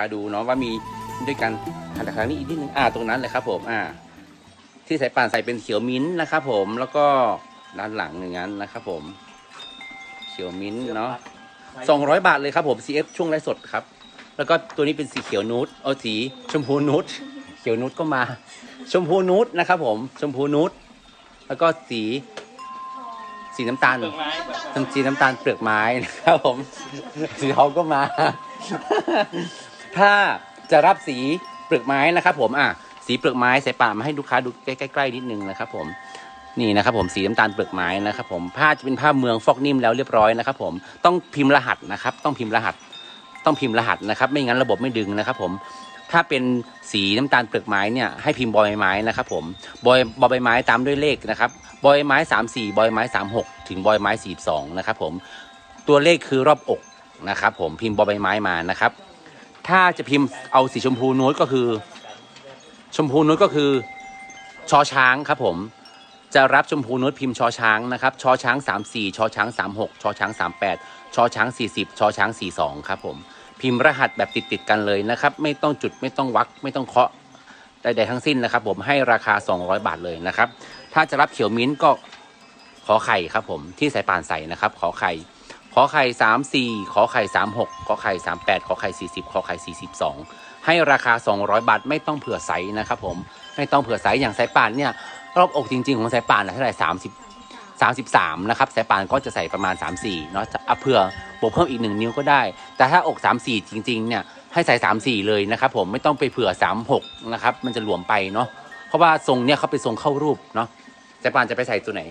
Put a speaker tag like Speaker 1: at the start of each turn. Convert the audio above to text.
Speaker 1: มาดูเนาะว่ามีด้วยกันหันทางนี้อีกนิดนึงอ่าตรงนั้นเลยครับผมอ่า ที่สายป่านใส่เป็นเขียวมิ้นท์นะครับผมแล้วก็ด้านหลังอย่างนั้นนะครับผม เขียวมิ้นท์เนาะสองร้อยบาทเลยครับผม CF ช่วงไลฟ์สดครับ แล้วก็ตัวนี้เป็นสีเขียวนูดเอาสีชมพูนูดเขียวนูดก็มา ชมพูนูดนะครับผม ชมพูนูดแล้วก็สีสีน้ำตาล
Speaker 2: เปลือกไม้แบบ
Speaker 1: ทั้งสีน้ำตาลเปลือกไม้นะครับผม สีทองก็มา ถ้าจะรับสีเปลือกไม้นะครับ ผมอะสีเปลือกไม้ใส่ปากมาให้ลูกค้าดูใกล้ๆนิดนึงนะครับ ผมนี่นะครับผมสีน้ำตาลเปลือกไม้นะครับ ผมผ้าจะเป็นผ้าเมืองฟอกนิ่มแล้วเรียบร้อยนะครับ ผมต้องพิมพ์รหัสนะครับ ต้องพิมพ์รหัส ต้องพิมพ์รหัสนะครับ ไม่งั้นระบบไม่ดึงนะครับ ผมถ้าเป็นสีน้ำตาลเปลือกไม้เนี่ยให้พิมพ์บอยไม้นะครับ ผมบอยบอยไม้ตามด้วยเลขนะครับบอยไม้สามสี่บอยไม้สามหกถึงบอยไม้สี่สองนะครับ ผมตัวเลขคือรอบอกนะครับ ผมพิมพ์บอยไม้มานะครับ ถ้าจะพิมพ์เอาสีชมพูนูดก็คือ ชมพูนูดก็คือชอช้างครับผมจะรับชมพูนุชพิมพ์ชอช้างนะครับชอช้าง 34ชอช้าง 36ชอช้าง 38ชอช้าง 40ชอช้าง 42 ครับผมพิมพ์รหัสแบบติดติดกันเลยนะครับไม่ต้องจุดไม่ต้องวักไม่ต้องเคาะใดๆทั้งสิ้นนะครับ ผมให้ราคา 200 บาทเลยนะครับ ถ้าจะรับเขียวมิ้นก็ขอไข่ครับผมที่สายป่านใส่นะครับ ขอไข่ ขอไข่34ขอไข่36ขอไข่38ขอไข่40ขอไข่42ให้ราคา 200 บาท ไม่ต้องเผื่อไซส์นะครับผมไม่ต้องเผื่อไซส์อย่างสายป่านเนี่ยรอบอกจริง ๆ ของสายป่านนะเท่าไหร่30 33นะครับสายป่านก็จะใส่ประมาณ34เนาะจะอะเผื่อบวกเพิ่มอีก1นิ้วก็ได้ แต่ถ้าอก34จริง ๆ เนี่ยให้ใส่34เลยนะครับผมไม่ต้องไปเผื่อ36นะครับมันจะหลวมไปเนาะเพราะว่าทรงเนี่ยเขาเป็นทรงเข้ารูปเนาะสายป่านจะไปใส่ตัวไหน